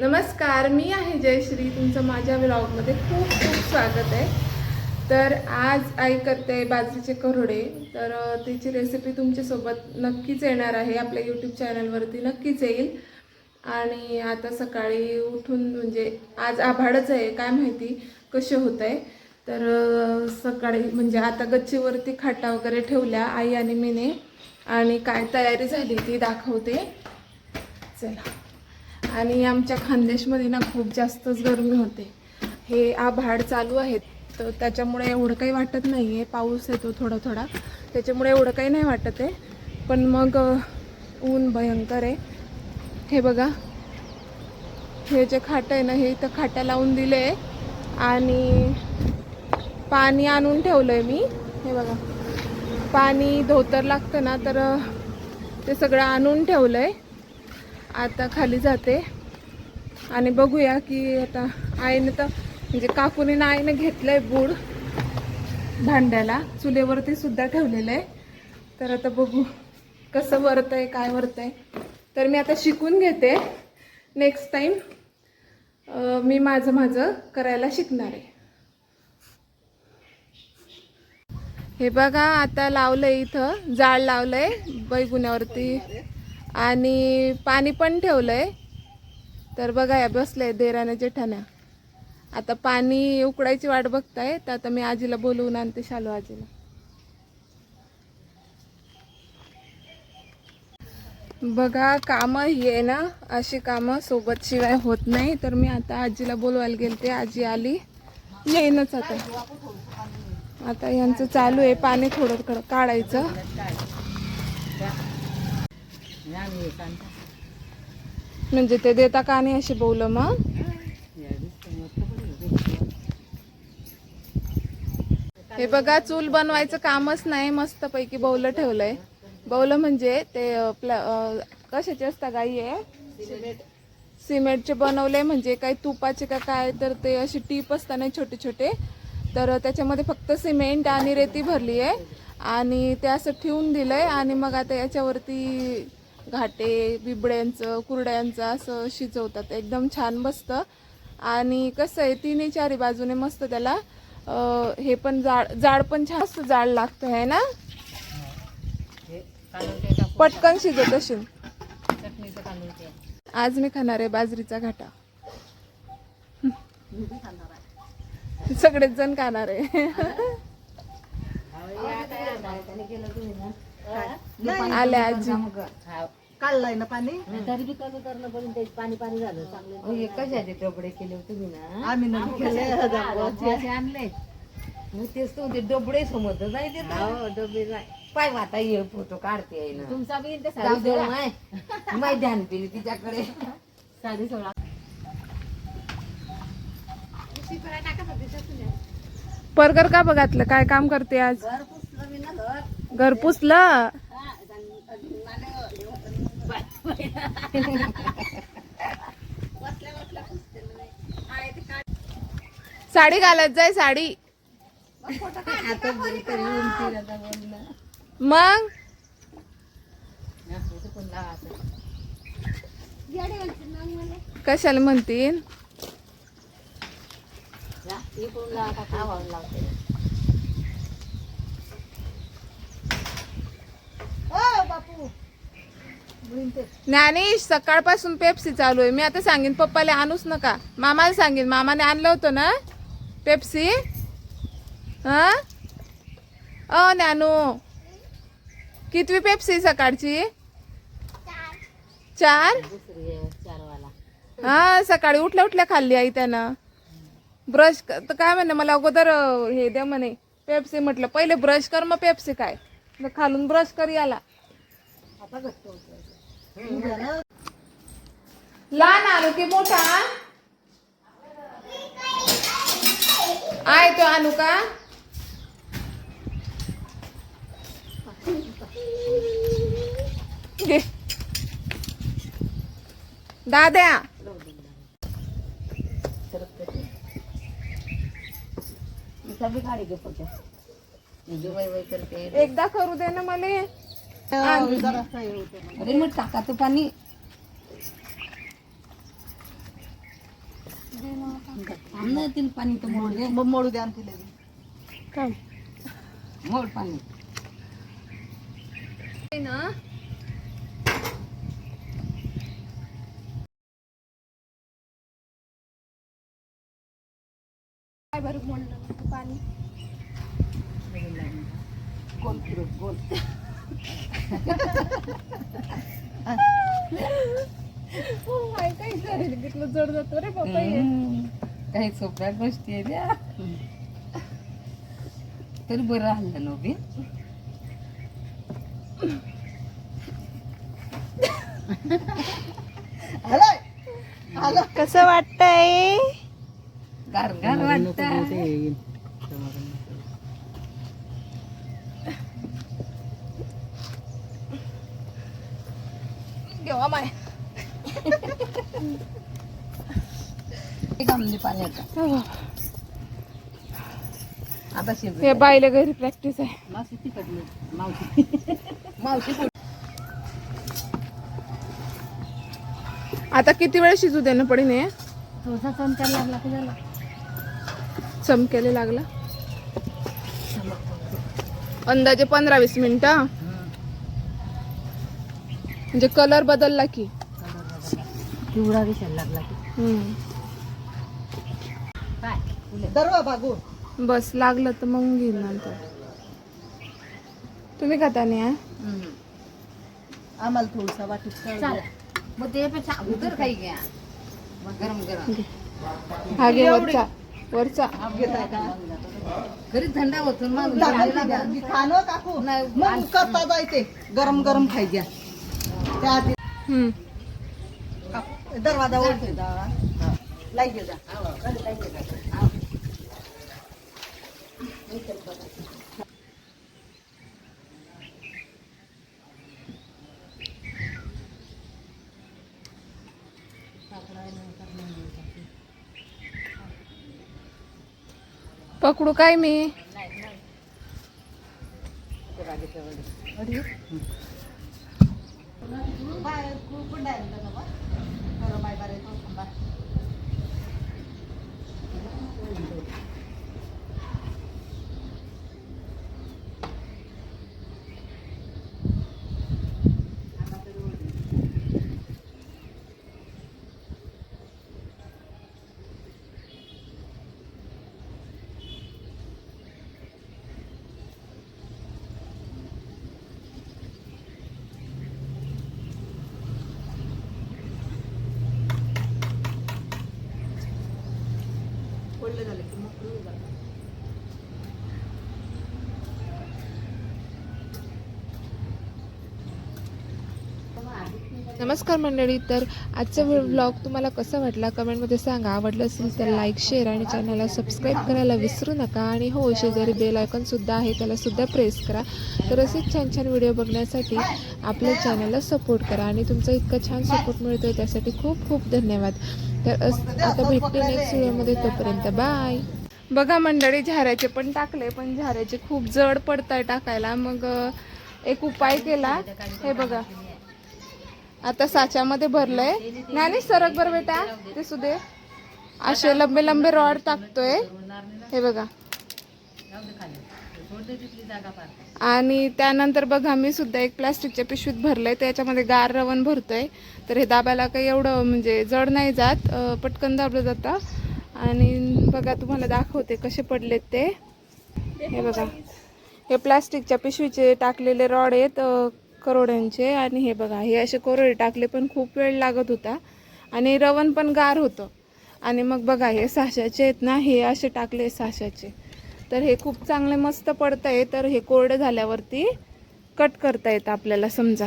नमस्कार मी आहे जयश्री. तुमचं माझ्या ब्लॉगमध्ये खूप खूप स्वागत आहे. तर आज आई करते बाजरीचे करोडे. तर तिची त्याची रेसिपी तुमच्यासोबत नक्कीच येणार आहे. आपल्या यूट्यूब चॅनलवरती नक्कीच येईल. आणि आता सकाळी उठून म्हणजे आज आभाळच आहे काय माहिती कसे होत आहे तर सकाळी म्हणजे आता गच्चीवरती खाटा वगैरे ठेवल्या आई आणि मीने. आणि काय तयारी झाली ती दाखवते. चला. आणि आमच्या खानदेशमध्ये ना खूप जास्तच गरमी होते. हे आभाड चालू आहेत. तर त्याच्यामुळे एवढं काही वाटत नाही आहे पाऊस येतो थोडा थोडा त्याच्यामुळे एवढं काही नाही वाटत आहे. पण मग ऊन भयंकर आहे. हे बघा. हे जे खाट आहे ना हे इथं खाट्या लावून दिले आहे. आणि पाणी आणून ठेवलं आहे मी. हे बघा. पाणी धोतर लागतं ना तर ते सगळं आणून ठेवलं आहे आता खाली जाते. आणि बघूया की आता आईनं तर म्हणजे काकुनीनं आईनं घेतलं घेतलंय बूड भांड्याला. चुलेवरती सुद्धा ठेवलेलं आहे. तर आता बघू कसं वरत आहे काय वरत आहे तर मी आता शिकून घेते. नेक्स्ट टाईम मी माझं माझं करायला शिकणार आहे. हे बघा आता लावलंय इथं. जाळ लावलंय बैगुन्यावरती आणि पाणी पण ठेवलंय. तर बघा या बसलंय देराने जेठाण्या. आता पाणी उकडायची वाट बघताय तर आता मी आजीला बोलवून आणते शालू आजीला. बघा कामं ही आहे ना अशी कामं सोबत शिवाय होत नाही. तर मी आता आजीला बोलवायला गेलते आजी आली. येईनच आता. आता यांचं चालू आहे पाणी थोडं थोडं काढायचं. म्हणजे ते देता का नाही अशी बोल मग? हे बघा चूल बनवायचं कामच नाही मस्त पैकी बौल ठेवलंय. बौल म्हणजे ते कशाचे असता गाई आहे सिमेंटचे बनवले म्हणजे काही तुपाचे का काय तर ते अशी टीप असतात नाही छोटे छोटे. तर त्याच्यामध्ये फक्त सिमेंट आणि रेती भरली आहे आणि ते असं ठेवून दिलंय आणि मग आता याच्यावरती घाटे बिबड्यांचं कुरड्यांचं असं शिजवतात. एकदम छान बसतं आणि कसं आहे तिन्ही चारी बाजूने मस्त त्याला अं, हे पण जाड जाड पण छान मस्त जाड लागतं आहे ना? पटकन शिजत असेल आज मी खाणार आहे बाजरीचा घाटा. सगळेच जण खाणार आहे. आले आजी. काढलाय ना पाणी? तरी बी कमी करणं पण ते पाणी पाणी झालं चांगलं हे कशाचे डबडे केले होते तुम्ही ना? आम्ही ना केले. असे आणले. मग तेच तो ते डबडे समजत जाय ते डबे जाय पाय वाता ये फोटो काढते आहे ना. तुमचा बी माय. माय ध्यान दिली तिच्याकडे. साडी सोळा बर्गर का बघातलं? काय काम करते आज? घर पुसलं? साडी घालत जाय साडी. मग? कशाला म्हणतील? ज्ञानेश सकाळपासून पेप्सी चालू आहे. मी आता सांगेन पप्पाला आणूच नका. मामाला सांगेन मामाने आणलं होतं ना पेप्सी? हा? अ ज्ञानू कितवी पेप्सी सकाळची? चार? हा सकाळी उठल्या उठल्या खाल्ली आई त्यानं. ब्रश तर काय म्हणे मला अगोदर हे द्या म्हणे पेप्सी म्हटलं. पहिले ब्रश कर मग पेप्सी काय खालून ब्रश कर याला. लहान आलो की मोठा आहे तो आणू का. दाद्या एकदा करू दे ना मला. अरे मग टाका तो पाणी. तिला पाणी तर मोड दे. मग मोडू द्या तिला मोड पाणी. ना? काय बरं म्हणलं पाणी. गोल फिरून गोल घेतलं जड जातो रे हे. काही सोप्या गोष्टी आहे त्या तरी बरं राहिलं ना उभी. आलाय. आला कसं वाटतंय? गार गार वाटत घेवा माय? गमली आता हे बाईला घरी प्रॅक्टिस आहे. मावशी तिकडली मावशी. मावशी पुढे आता किती वेळ शिजू देणं पडेल हे? थोडासा चमचा लागला की झाला? चमक्याला लागला? अंदाजे पंधरा वीस मिनिटं. म्हणजे कलर बदलला की. पिवळा दिसायला लागला की. दरवा बागू बस लागलं तर मग घेईन नंतर. तुम्ही खाता नाही हा? आम्हाला थोडसा वाटत चाल मग त्यापेक्षा अगोदर काही घ्या मग गरम गरम. हा घे वरचा. वरचा. घेताय का? घरी थंड होतो मग लागली द्या. मी खाणं काकू. नाही, मग करता जायचे. गरम गरम खायच्या. त्या आधी हम्म. दरवाजा ओढते लाई पकडू काय मी? कुंड आहे. ना बाबा गरम आहे झालं की मग जातं. नमस्कार मंडळी तर आजचा व्लॉग तुम्हाला कसा वाटला? कमेंटमध्ये सांगा. आवडलं असेल तर लाईक शेअर आणि चॅनलला सबस्क्राईब करायला विसरू नका. आणि हो शेजारी बेल आयकॉनसुद्धा आहे त्यालासुद्धा प्रेस करा. तर असेच छान छान व्हिडिओ बघण्यासाठी आपल्या चॅनलला सपोर्ट करा. आणि तुमचा इतका छान सपोर्ट मिळतो त्यासाठी खूप खूप धन्यवाद. तर आता भेटते नेक्स्ट व्हिडिओमध्ये तोपर्यंत. बाय बघा मंडळी झाऱ्याचे पण टाकले पण झाऱ्याचे खूप जड पडत आहे टाकायला. मग एक उपाय केला. हे बघा. आता साच्यामध्ये भरलंय. नाही नाही, सरक बर बेटा ते सुदे असे लंबे लंबे रॉड टाकतोय. हे बघा. आणि त्यानंतर बघा मी सुद्धा एक प्लास्टिकच्या पिशवीत भरलंय. त्याच्यामध्ये गार रवण भरतोय. तर हे दाबायला काही एवढं म्हणजे जड नाही जात. पटकन दाबलं जातं. आणि बघा तुम्हाला दाखवते कसे पडलेत ते. हे बघा. हे प्लास्टिकच्या पिशवीचे टाकलेले रॉड आहेत करोड्यांचे. आणि हे बघा हे असे कोरोडे टाकले पण खूप वेळ लागत होता. आणि रवण पण गार होतं. आणि मग बघा हे साशाचे आहेत ना हे असे टाकले साशाचे तर हे खूप चांगले मस्त पडत आहे तर हे कोरडं झाल्यावरती कट करता येतं आपल्याला समजा.